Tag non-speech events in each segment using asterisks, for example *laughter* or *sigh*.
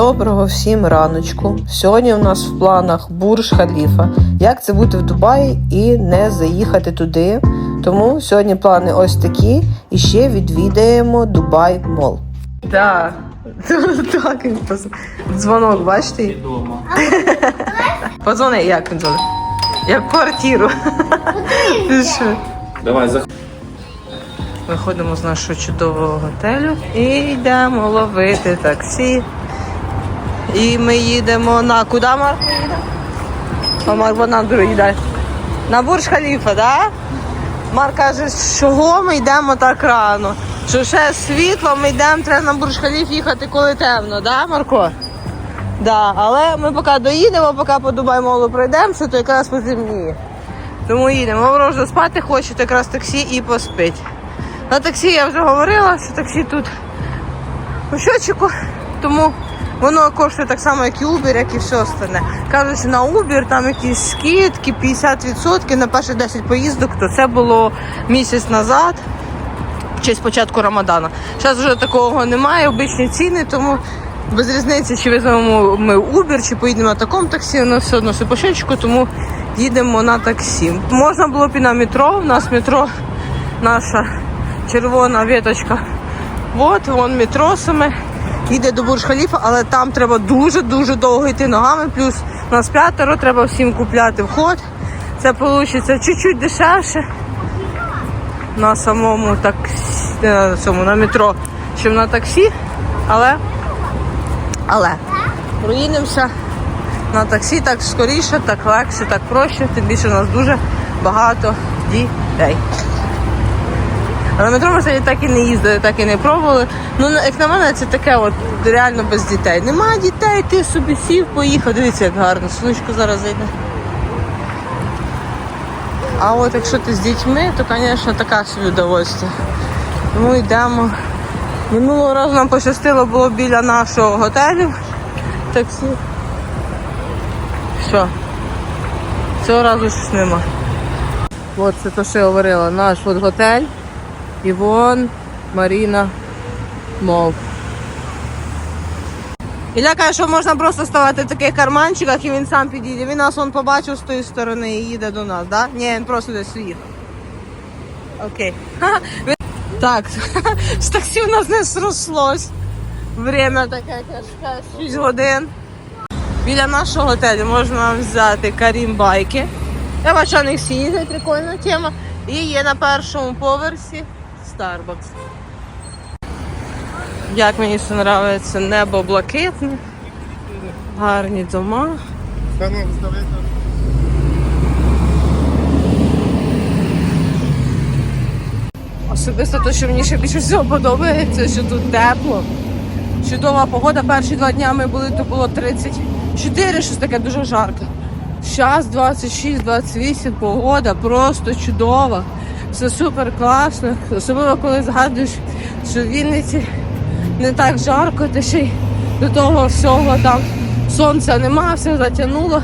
Доброго всім раночку. Сьогодні у нас в планах Бурж Халіфа. Як це бути в Дубаї і не заїхати туди. Тому сьогодні плани ось такі. І ще відвідаємо Дубай Мол. Так, *laughs* так він дзвонок, бачите? Позвони, як він дзвонить? Як в квартиру. Ти що? Давай, зах... Виходимо з нашого чудового готелю і йдемо ловити таксі. І ми їдемо на куди Марк ми їдемо? Марк вон на другий. На Бурж Халіфа, да? Марк каже, з чого ми йдемо так рано? Що ще світло, ми йдемо, треба на Бурж Халіф їхати, коли темно, да, Марко? Да, але ми поки доїдемо, поки по Дубай молу пройдемося, то якраз потемніє. Тому їдемо. Вже спати хоче, то якраз таксі і поспить. На таксі я вже говорила, що таксі тут у щочику, тому воно коштує так само, як і Uber, як і все остальне. Кажуть, що на Uber там якісь скидки, 50% на перші 10 поїздок, то це було місяць назад, в честь початку Рамадана. Зараз вже такого немає, обичні ціни, тому без різниці, чи візьмемо ми Uber, чи поїдемо на такому таксі, воно все одно все по щочику, тому їдемо на таксі. Можна було б і на метро, у нас метро наша червона віточка. От, вон метро саме. Їде до Бурж Халіфа, але там треба дуже-дуже довго йти ногами. Плюс нас п'ятеро, треба всім купляти вход. Це вийде чуть-чуть дешевше на самому таксі, е, на цьому, на метро, чим на таксі. Але, але проїдемося на таксі так скоріше, так легше, так проще. Тим більше у нас дуже багато дітей. На метро ми так і не їздили, так і не пробували. Ну, як на мене, це таке от реально без дітей. Нема дітей, ти собі сів, поїхав. Дивіться, як гарно. Сонечко зараз зайде. А от якщо ти з дітьми, то, звісно, така собі удовольствие. Тому йдемо. Минулого разу нам пощастило було біля нашого готелю. Таксі. Що? Цього разу щось нема. От це те, що я говорила, наш от готель. І вон Маріна Мов. Ілля каже, що можна просто ставати в таких карманчиках і він сам підійде. Він нас он побачив з тої сторони і їде до нас, да? Ні, він просто десь уїхав. Окей. *laughs* Так, *laughs* з таксі у нас не зрослось. Время таке тяжке, 6 годин. Біля нашого готелю можна взяти карім байки. Я бачу, на них їздять, прикольна тема. І є на першому поверсі Starbucks. Як мені це подобається, небо блакитне, гарні дома. Особисто те, що мені ще більше всього подобається, що тут тепло. Чудова погода. Перші два дня ми були, то було 34, щось таке дуже жарко. Зараз 26-28, погода просто чудова. Все супер класно. Особливо коли згадуєш, що в Вінниці не так жарко, та ще й до того всього там сонця нема, все затягнуло.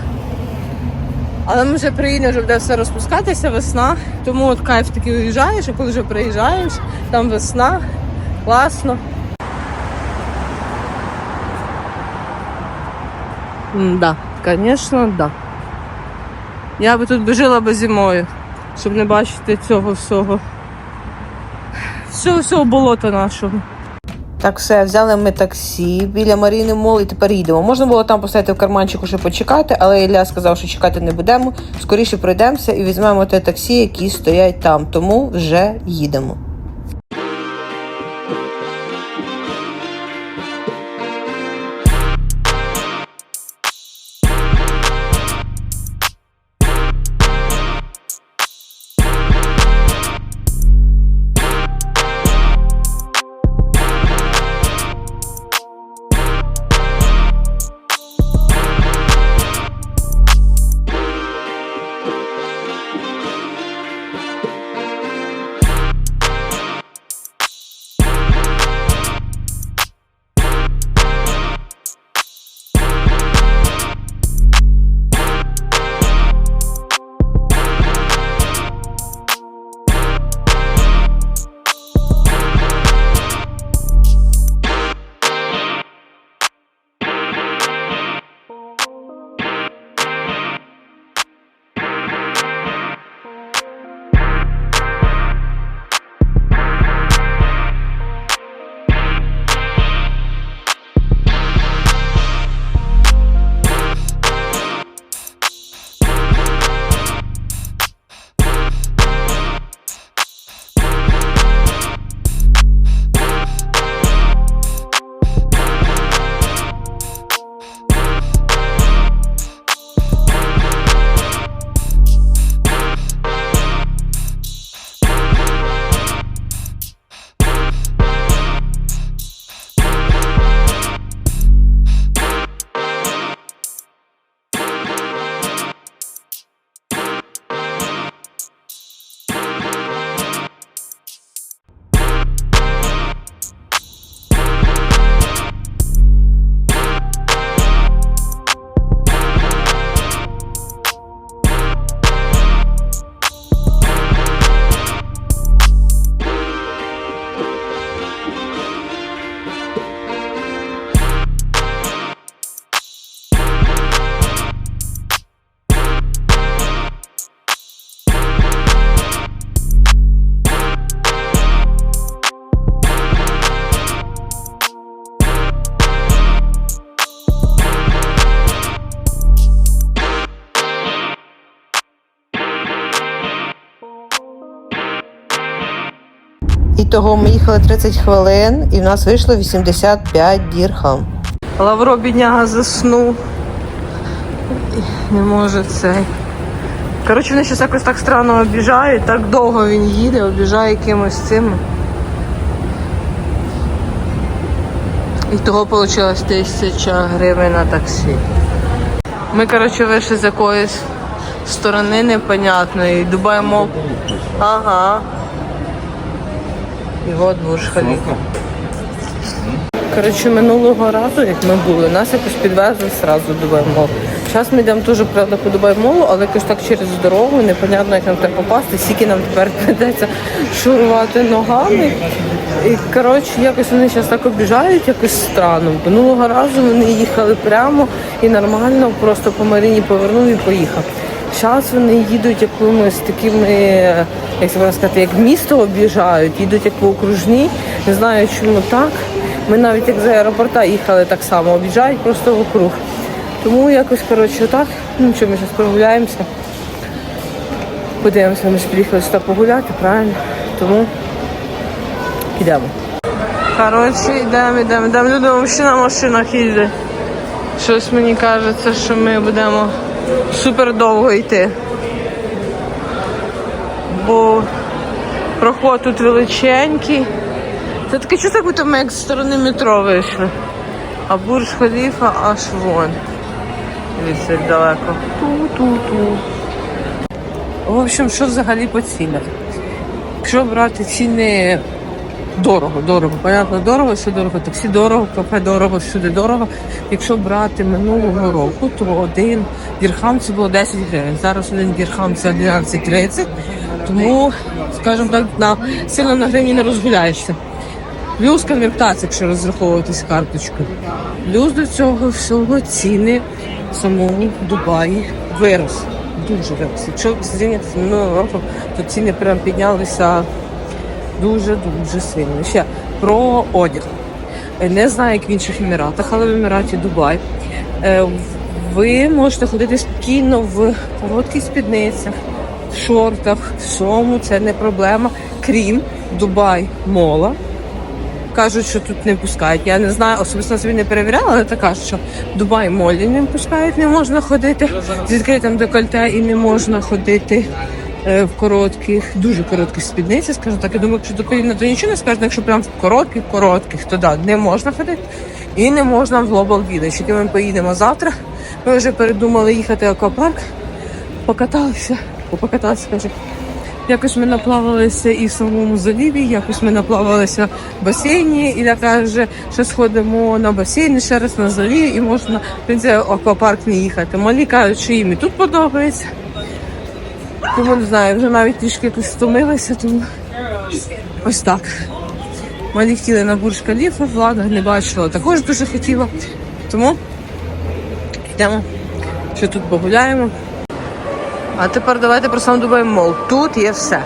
Але ми вже приїдемо, вже буде все розпускатися, весна. Тому от кайф такий уїжджаєш, а коли вже приїжджаєш, там весна, класно. Да, звісно, да. Я би тут би жила би зимою, щоб не бачити цього всього. Всього всього болота нашого. Так, все, взяли ми таксі біля Маріни Мол і тепер їдемо. Можна було там поставити в карманчику, щоб почекати, але Ілля сказав, що чекати не будемо. Скоріше пройдемося і візьмемо те таксі, які стоять там. Тому вже їдемо. Того ми їхали 30 хвилин, і в нас вийшло 85 дірхам. Лавро бідняга заснув. Не може цей. Коротше, вони щось якось так странно обіжають, так довго він їде, обіжає якимось цим. І того вийшло тисяча гривень на таксі. Ми, коротше, вийшли з якоїсь сторони непонятної. Дубай мов. Ага. І от Бурж Халіфа. Коротше, минулого разу, як ми були, нас якось підвезли одразу до Дубай Мол. Зараз ми йдемо дуже правда по Дубай але якось так через дорогу, непонятно, як нам треба попасти, скільки нам тепер прийдеться шурувати ногами. І коротше, якось вони зараз так обіжають, якось странно. Минулого разу вони їхали прямо і нормально, просто по Маріні повернув і поїхав. Зараз вони їдуть якимись такими, як це можна сказати, як місто об'їжджають, їдуть як по окружній. Не знаю, чому так. Ми навіть як з аеропорта їхали так само, об'їжджають просто вокруг. Тому якось, коротше, отак. Ну що, ми зараз прогуляємося. Подивимося, ми ж приїхали сюди погуляти, правильно? Тому йдемо. Коротше, йдемо, йдемо, йдемо. Люди взагалі на машинах їздять. Щось мені кажеться, що ми будемо супер довго йти. Бо проход тут величенький. Це таке чувство, як будто ми як з сторони метро вийшли. А бурж халіфа аж вон. Дивіться, далеко. Ту-ту-ту. В общем, що взагалі по цінах? Якщо брати ціни дорого, дорого, понятно, дорого, все дорого, таксі дорого, кафе дорого, всюди дорого. Якщо брати минулого року, то один дірхам це було 10 гривень. Зараз один дірхам це 11,30. Тому, скажімо так, на, сильно на гривні не розгуляєшся. Плюс конвертація, якщо розраховуватись карточкою. Плюс до цього всього ціни в самому Дубаї вирос. Дуже вирос. Якщо зрівняти з минулим роком, то ціни прям піднялися дуже-дуже сильно. Ще про одяг. Не знаю, як в інших еміратах, але в Еміраті Дубай. е, Ви можете ходити спокійно в коротких спідницях, в шортах, всьому це не проблема, крім Дубай мола. Кажуть, що тут не пускають. Я не знаю, особисто собі не перевіряла, але так кажуть, що Дубай молі не пускають, не можна ходити з відкритим декольте і не можна ходити в коротких, дуже коротких спідницях, скажу так. Я думаю, якщо до коліна, то нічого не скажуть, якщо прям в коротких, коротких, то да, не можна ходити. І не можна в Global Village. Який ми поїдемо завтра. Ми вже передумали їхати в аквапарк, покаталися, покаталися, каже. Якось ми наплавалися і в самому заліві, якось ми наплавалися в басейні. Ілля каже, що сходимо на басейн, ще раз на залів, і можна в принципі, аквапарк не їхати. Малі кажуть, що їм і тут подобається. Тому не знаю, вже навіть трішки якось стомилися, тому ось так. Малі хотіли на бурж Каліфа, влада не бачила, також дуже хотіла. Тому йдемо, що тут погуляємо. А тепер давайте про сам Дубай Мол. Тут є все.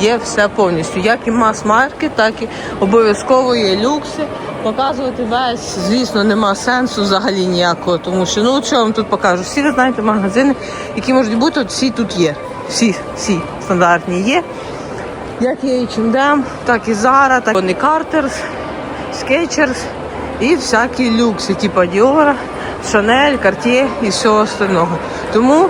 Є все повністю. Як і мас-маркет, так і обов'язково є люкси. Показувати весь, звісно, нема сенсу взагалі ніякого, тому що ну що вам тут покажу. Всі ви знаєте магазини, які можуть бути, от всі тут є. Всі, всі стандартні є. Як і H&M, так і Zara, так і Bonnie Carter, Skechers і всякі люкси, типу Dior, Chanel, Cartier і всього остального. Тому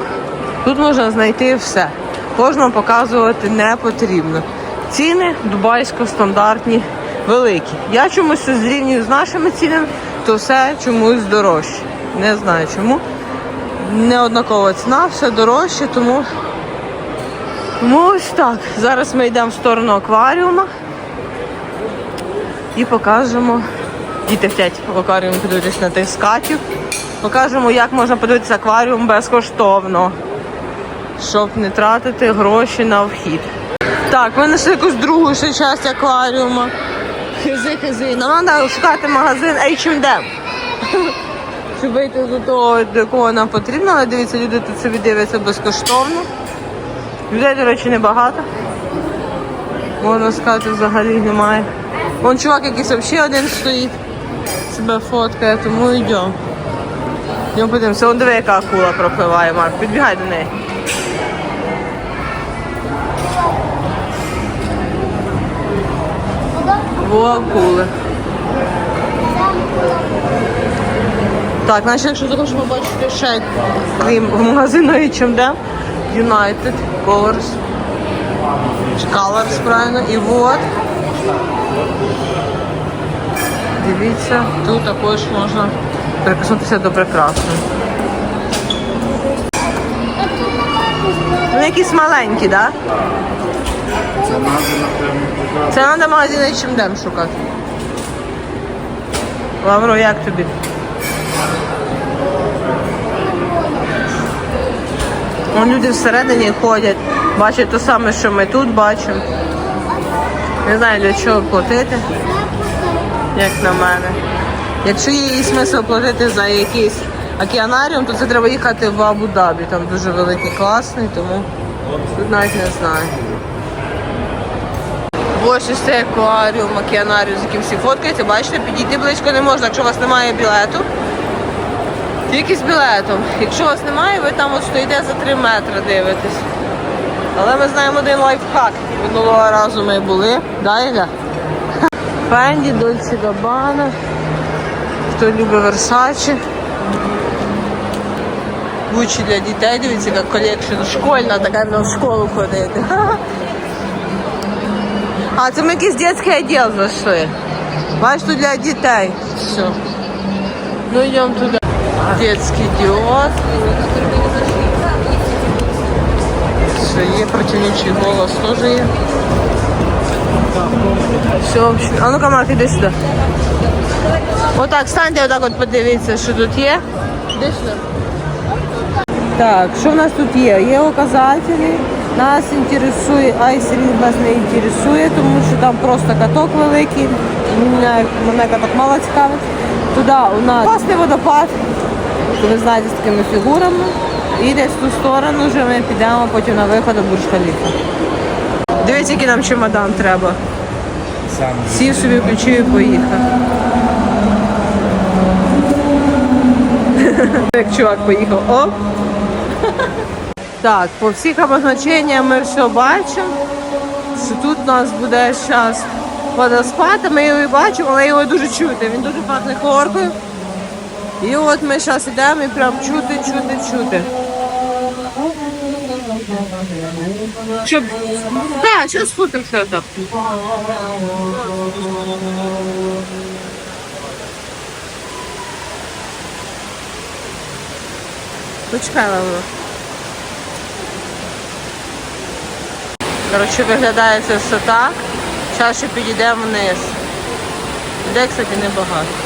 Тут можна знайти все. Кожному показувати не потрібно. Ціни дубайсько стандартні, великі. Я чомусь зрівнюю з нашими цінами, то все чомусь дорожче. Не знаю чому. Неоднакова ціна, все дорожче, тому, тому ось так. Зараз ми йдемо в сторону акваріума і покажемо. Діти хочуть в акваріумі подивитися на тих скатів. Покажемо, як можна подивитися акваріум безкоштовно щоб не тратити гроші на вхід. Так, ми знайшли якусь другу ще часть акваріума. Хизи, хизи. Нам треба шукати магазин H&M. Щоб вийти до того, до якого нам потрібно, але дивіться, люди тут собі дивляться безкоштовно. Людей, до речі, небагато. Можна сказати, взагалі немає. Вон чувак якийсь взагалі один стоїть, себе фоткає, тому йдемо. Йдемо подивимося, вон диви, яка акула пропливає, Марк. Підбігай до неї. по акули. Так, значить, якщо захочемо побачити ще крім магазину H&M, United Colors. Colors, правильно, і вот. Дивіться, тут також можна прикоснутися до прекрасного. Ну, якісь маленькі, так? Да? Це треба. Це треба магазин H&M шукати. Лавро, як тобі? Вон люди всередині ходять, бачать те саме, що ми тут бачимо. Не знаю для чого платити, як на мене. Якщо є і смисл платити за якийсь океанаріум, то це треба їхати в Абу-Дабі. Там дуже великий, класний, тому тут навіть не знаю. Ось ось цей акваріум, океанаріум, з яким всі фоткаються, бачите, підійти близько не можна, якщо у вас немає білету. Тільки з білетом. Якщо вас немає, ви там от стоїте за 3 метри дивитесь. Але ми знаємо один лайфхак. Минулого разу ми були. Да, Іля? Фенді, Дольці Габана. Хто любить Версачі. Гучі для дітей, дивіться, як колекшн школьна, така в школу ходити. *laughs* А, це ми якийсь дитячий відділ зайшли. Бачиш, тут для дітей. Все. Ну йдемо туди. Детский диод. Все, є противничий голос теж є. Все, в общем. А ну-ка, Марк, іди сюди. Отак, станьте, отак от подивіться, що тут є. Іди сюди. Так, що в нас тут є? Є указателі. Нас інтересує, айсерінг нас не інтересує, тому що там просто каток великий. Мене, мене каток мало цікавить. Туди у нас класний водопад. З такими фігурами. І десь в ту сторону вже ми підемо потім на виход до Бурж-Халіфа. Дивіться, який нам чемодан треба. Сів собі включив і поїхав. *laughs* Як чувак поїхав. Оп. *laughs* Так, по всіх обозначеннях ми все бачимо. Що тут у нас буде зараз водоспад, ми його і бачимо, але його дуже чути. Він дуже пахне хлоркою. І от ми зараз йдемо і прям чути, чути, чути. Щоб... Так, зараз спутаємося так. Почекай, Лавро. Коротше, виглядає це все так. Зараз ще підійдемо вниз. Де, кстати, небагато.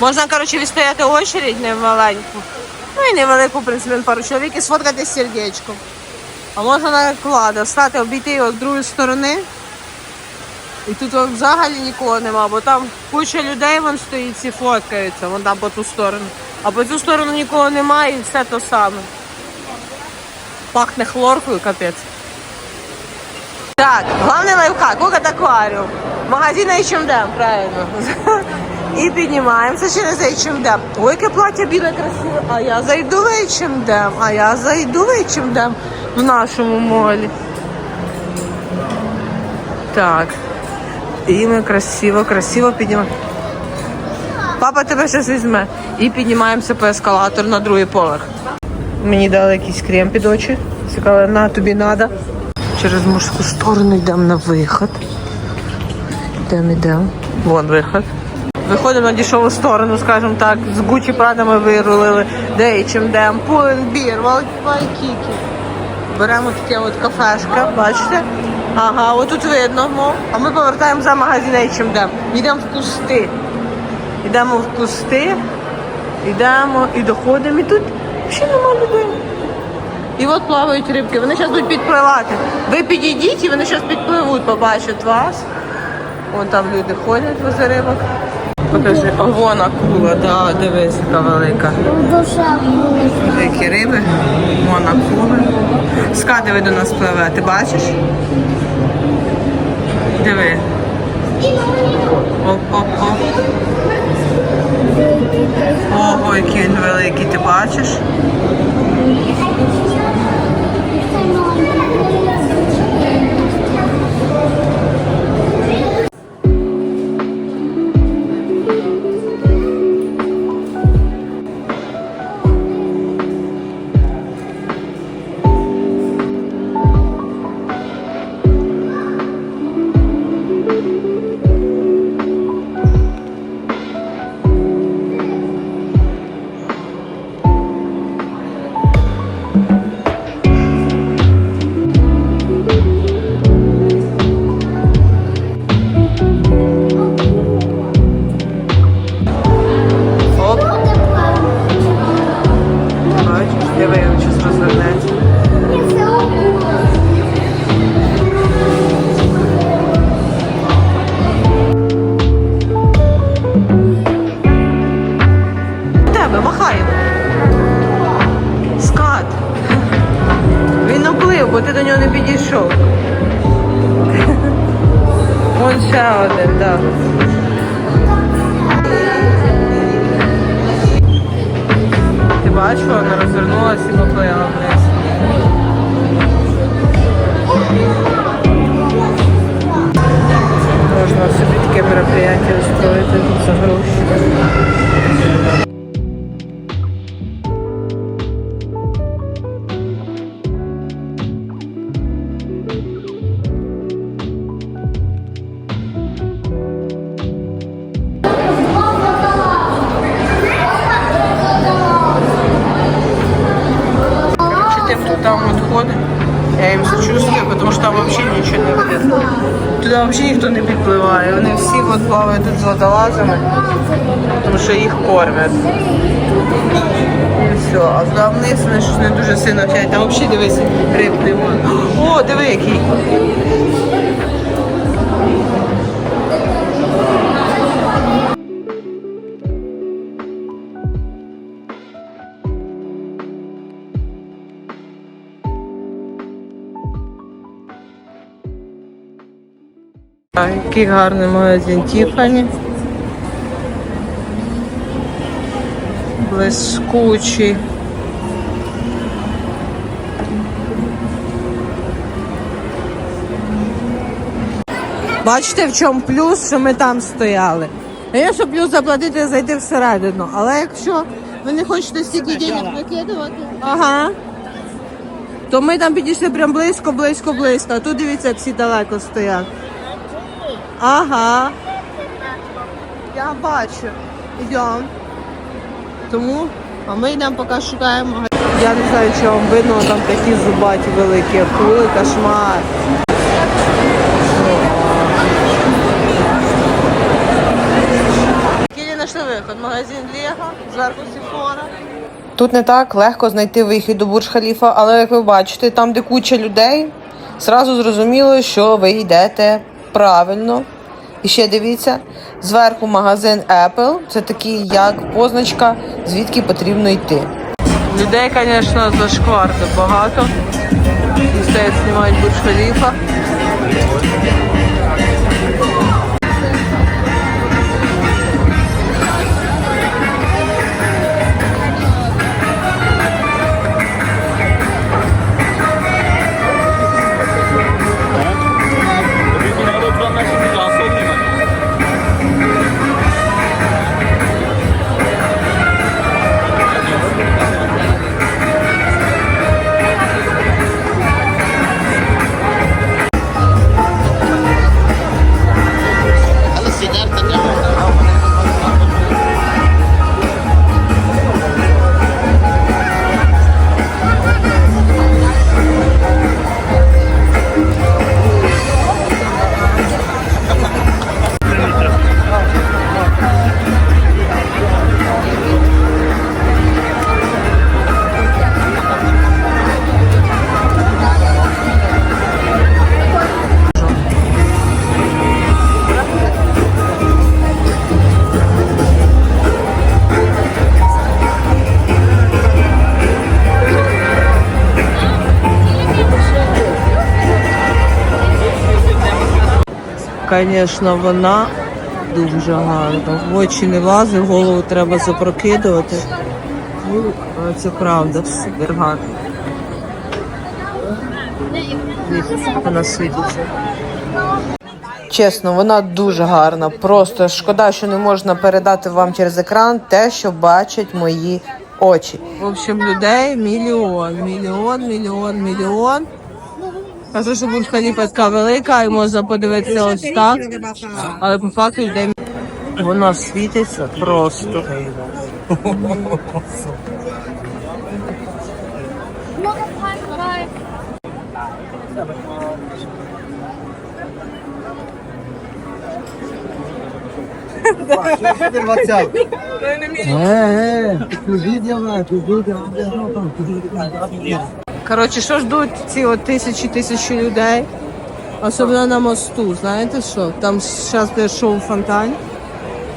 Можна, коротше, відстояти очередь неваленьку. Ну і невелику, в принципі, пару чоловік і сфоткати з сердечком. А можна наклада, стати, обійти його з другої сторони. І тут взагалі нікого нема, бо там куча людей вон стоїть, всі фоткаються, вон там по ту сторону. А по цю сторону нікого немає і все то саме. Пахне хлоркою, капець. Так, главный лайфхак, вот аквариум. Магазин H&M, правильно. І піднімаємося через H&M. Ой, яке плаття біле красиве. А я зайду в H&M, а я зайду в H&M в нашому молі. Так. І ми красиво, красиво піднімаємо. Папа тебе щось візьме. І піднімаємося по ескалатору на другий поверх. Мені дали якийсь крем під очі. Цікаво, на тобі треба. Через мужську сторону йдемо на виход. Йдемо, йдемо. Вон виход. Виходимо на дешеву сторону, скажімо так, з Гучі Прада ми вирулили, де чим дем, Пуленбір. Беремо таке от кафешка, бачите? Ага, отут видно, мов. А ми повертаємо за магазин H&M. Йдемо в кусти. Йдемо в кусти, йдемо і доходимо. І тут ще нема людей. І от плавають рибки. Вони зараз будуть підпливати. Ви підійдіть і вони зараз підпливуть, побачать вас. Вон там люди ходять возле рибок. Покажи. О, вон акула, да, дивись, яка велика. Душа. Великі риби, вон акула. Ска, диви до нас пливе, ти бачиш? Диви. Оп, оп, оп. Ого, який він великий, ти бачиш? Плавають тут з водолазами, тому що їх кормять. І все. А туди вниз вони щось не дуже сильно втягнуть. Там взагалі дивись, риб немає. О, диви який. А, який гарний магазин Тіфані. Блискучий. Бачите, в чому плюс, що ми там стояли. Звісно, плюс заплатити зайти всередину. Але якщо ви не хочете стільки денег викидувати, ага. То ми там підійшли прям близько, близько, близько. А тут дивіться, всі далеко стоять. Ага. Я бачу. Йдемо. Тому, а ми йдемо поки шукаємо. магазин. Я не знаю, чи вам видно, там такі зубаті великі акули, кошмар. Кілі знайшли виход. Магазин Лего, зверху Сіфора. Тут не так легко знайти вихід до Бурж-Халіфа, але як ви бачите, там, де куча людей, зразу зрозуміло, що ви йдете правильно. І ще дивіться, зверху магазин Apple, це такий як позначка, звідки потрібно йти. Людей, звісно, зашкварно багато. Стоять, знімають Бурж-Халіфа. Звісно, вона дуже гарна. В очі не влазить, голову треба запрокидувати. Ну, це правда, супер гарно. Вона світиться. Чесно, вона дуже гарна. Просто шкода, що не можна передати вам через екран те, що бачать мої очі. В общем, людей мільйон, мільйон, мільйон, мільйон. А що Бурж Халіфа така велика, і можна подивитися ось так. Але по факту людей вона світиться просто. Коротше, що ждуть ці от тисячі тисячі людей? Особливо на мосту, знаєте що? Там зараз буде шоу фонтан.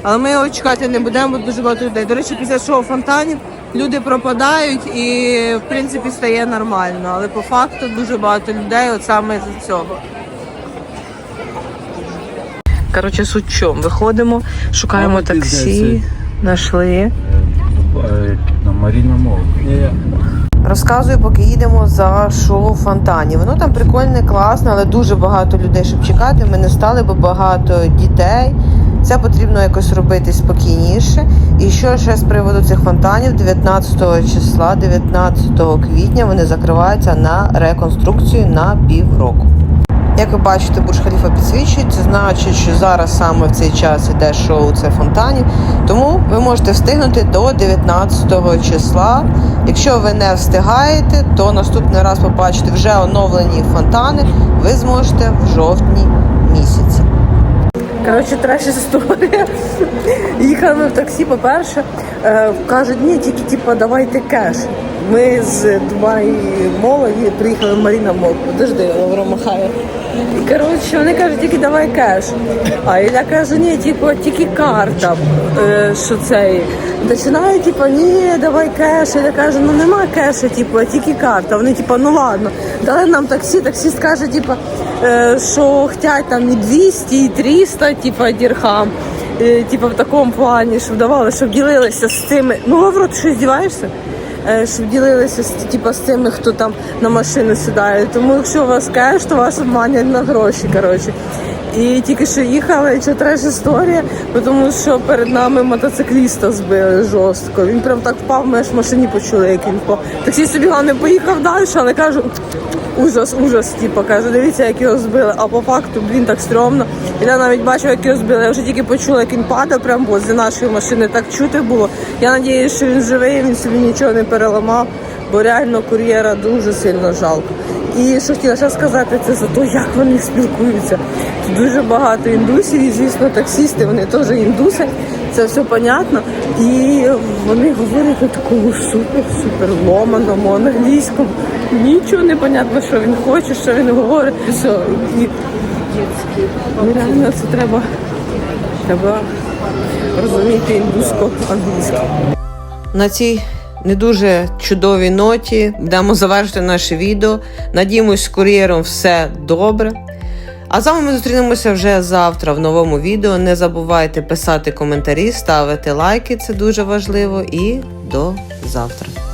Але ми його чекати не будемо, бо дуже багато людей. До речі, після шоу фонтанів люди пропадають і в принципі стає нормально. Але по факту дуже багато людей от саме з цього. Коротше, суть в чому? Виходимо, шукаємо Мама, таксі, знайшли. На Маріна Мол. Розказую, поки їдемо за шоу фонтані. Воно там прикольне, класне, але дуже багато людей, щоб чекати. Ми не стали, бо багато дітей. Це потрібно якось робити спокійніше. І що ще з приводу цих фонтанів, 19 числа, 19 квітня, вони закриваються на реконструкцію на півроку. Як ви бачите, Бурж Халіфа підсвічують, це значить, що зараз саме в цей час іде шоу це фонтані. Тому ви можете встигнути до 19 числа. Якщо ви не встигаєте, то наступний раз побачите вже оновлені фонтани. Ви зможете в жовтні місяці. Коротше, треш історія. Їхали в таксі, по-перше, е, кажуть, ні, тільки типу, давайте кеш. Ми з Дубаї молоді приїхали Маріна Мол. Подожди, Лавро махає. І коротше, вони кажуть, тільки давай кеш. А я кажу, ні, типу, тільки карта. Е, що це? Починаю, типу, ні, давай кеш. Я кажу, ну нема кеша, типу, тільки карта. Вони, типу, ну ладно. Дали нам таксі, таксіст каже, типу, е, що хотять там і 200, і 300, типу, дірхам. Е, Типу в такому плані, щоб давали, щоб ділилися з цими. Ну, Лавро, ти що здіваєшся? Е, Щоб ділилися з, типу, з тими, хто там на машину сідає. Тому якщо вас кеш, то вас обманять на гроші. Коротше. І тільки що їхали, що треш історія, тому що перед нами мотоцикліста збили жорстко. Він прям так впав, ми аж в машині почули, як він впав. Таксіст собі головне поїхав далі, але кажу, ужас, ужас, типу, каже, дивіться, як його збили. А по факту, блін, так стрьомно. І я навіть бачив, як його збили. Я вже тільки почула, як він падав прямо возле нашої машини. Так чути було. Я сподіваюся, що він живий, він собі нічого не переламав, бо реально кур'єра дуже сильно жалко. І що хотіла ще сказати, це за те, як вони спілкуються. Тут дуже багато індусів, і звісно, таксісти, вони теж індуси, це все понятно. І вони говорять на такому супер-супер ломаному англійському. Нічого не понятно, що він хоче, що він говорить. Все. І, і реально це треба, треба розуміти індусько-англійську. На цій не дуже чудовій ноті будемо завершити наше відео. Надіємось, з кур'єром все добре. А з вами ми зустрінемося вже завтра в новому відео. Не забувайте писати коментарі, ставити лайки, це дуже важливо. І до завтра.